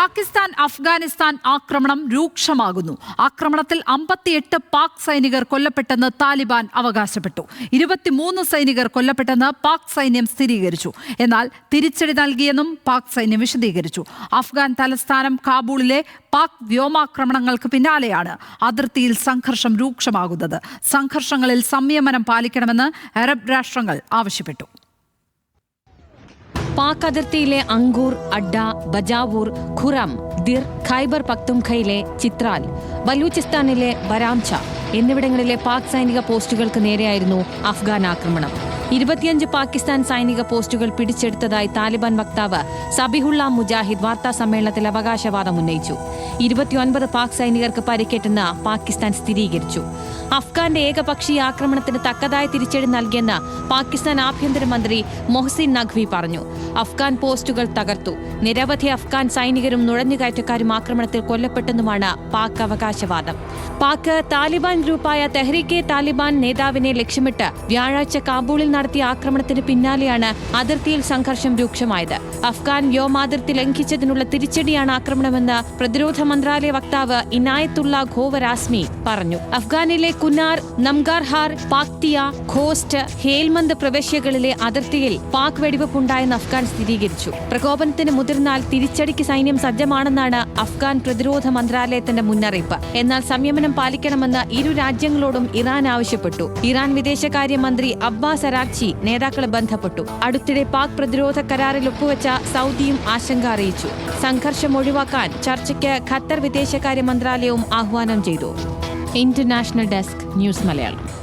പാകിസ്ഥാൻ അഫ്ഗാനിസ്ഥാൻ ആക്രമണം രൂക്ഷമാകുന്നു. ആക്രമണത്തിൽ അമ്പത്തിയെട്ട് പാക് സൈനികർ കൊല്ലപ്പെട്ടെന്ന് താലിബാൻ അവകാശപ്പെട്ടു. ഇരുപത്തിമൂന്ന് സൈനികർ കൊല്ലപ്പെട്ടെന്ന് പാക് സൈന്യം സ്ഥിരീകരിച്ചു. എന്നാൽ തിരിച്ചടി നൽകിയെന്നും പാക് സൈന്യം വിശദീകരിച്ചു. അഫ്ഗാൻ തലസ്ഥാനം കാബൂളിലെ പാക് വ്യോമാക്രമണങ്ങൾക്ക് പിന്നാലെയാണ് അതിർത്തിയിൽ സംഘർഷം രൂക്ഷമാകുന്നത്. സംഘർഷങ്ങളിൽ സംയമനം പാലിക്കണമെന്ന് അറബ് രാഷ്ട്രങ്ങൾ ആവശ്യപ്പെട്ടു. പാക് അതിർത്തിയിലെ അങ്കൂർ അഡ്ഡ ബജാവൂർ ഖുറം ദിർ ഖൈബർ പക്തുംഖയിലെ ചിത്രാൽ ബലൂചിസ്ഥാനിലെ ബരാംച എന്നിവിടങ്ങളിലെ പാക് സൈനിക പോസ്റ്റുകൾക്ക് നേരെയായിരുന്നു അഫ്ഗാൻ ആക്രമണം. ഇരുപത്തിയഞ്ച് പാകിസ്ഥാൻ സൈനിക പോസ്റ്റുകൾ പിടിച്ചെടുത്തതായി താലിബാൻ വക്താവ് സബിഹുള്ള മുജാഹിദ് വാർത്താ സമ്മേളനത്തിൽ അവകാശവാദം ഉന്നയിച്ചു. ഇരുപത്തിയൊൻപത് പാക് സൈനികർക്ക് പരിക്കേറ്റെന്ന് പാകിസ്ഥാൻ സ്ഥിരീകരിച്ചു. അഫ്ഗാന്റെ ഏകപക്ഷീയ ആക്രമണത്തിന് തക്കതായ തിരിച്ചടി നൽകിയെന്ന് പാകിസ്ഥാൻ ആഭ്യന്തരമന്ത്രി മൊഹസിൻ നഖ്വി പറഞ്ഞു. അഫ്ഗാൻ പോസ്റ്റുകൾ തകർത്തു. നിരവധി അഫ്ഗാൻ സൈനികരും നുഴഞ്ഞുകയറ്റക്കാരും ആക്രമണത്തിൽ കൊല്ലപ്പെട്ടെന്നുമാണ് പാക് അവകാശവാദം. പാക് താലിബാൻ ഗ്രൂപ്പായ തെഹ്രീക്കെ താലിബാൻ നേതാവിനെ ലക്ഷ്യമിട്ട് വ്യാഴാഴ്ച കാബൂളിൽ നടത്തിയ ആക്രമണത്തിന് പിന്നാലെയാണ് അതിർത്തിയിൽ സംഘർഷം രൂക്ഷമായത്. അഫ്ഗാൻ വ്യോമാതിർത്തി ലംഘിച്ചതിനുള്ള തിരിച്ചടിയാണ് ആക്രമണമെന്ന് പ്രതിരോധ മന്ത്രാലയ വക്താവ് ഇനായത്തുള്ള ഖോവരാസ്മി പറഞ്ഞു. അഫ്ഗാനിലെ കുനാർ നംഗാർഹാർ പാക്തിയ ഖോസ്റ്റ് ഹേൽമന്ദ് പ്രവിശ്യകളിലെ അതിർത്തിയിൽ പാക് വെടിവെപ്പുണ്ടായെന്ന് അഫ്ഗാൻ സ്ഥിരീകരിച്ചു. പ്രകോപനത്തിന് മുതിർന്നാൽ തിരിച്ചടിക്ക് സൈന്യം സജ്ജമാണെന്നാണ് അഫ്ഗാൻ പ്രതിരോധ മന്ത്രാലയത്തിന്റെ മുന്നറിയിപ്പ്. എന്നാൽ സംയമനം പാലിക്കണമെന്ന് ഇരു രാജ്യങ്ങളോടും ഇറാൻ ആവശ്യപ്പെട്ടു. ഇറാൻ വിദേശകാര്യമന്ത്രി അബ്ബാസ് അറാഖ്ചി നേതാക്കളെ ബന്ധപ്പെട്ടു. അടുത്തിടെ പാക് പ്രതിരോധ കരാറിൽ ഒപ്പുവെച്ച സൗദിയും ആശങ്ക അറിയിച്ചു. സംഘർഷം ഒഴിവാക്കാൻ ചർച്ചയ്ക്ക് ഖത്തർ വിദേശകാര്യ മന്ത്രാലയവും ആഹ്വാനം ചെയ്തു. International desk news Malayalam.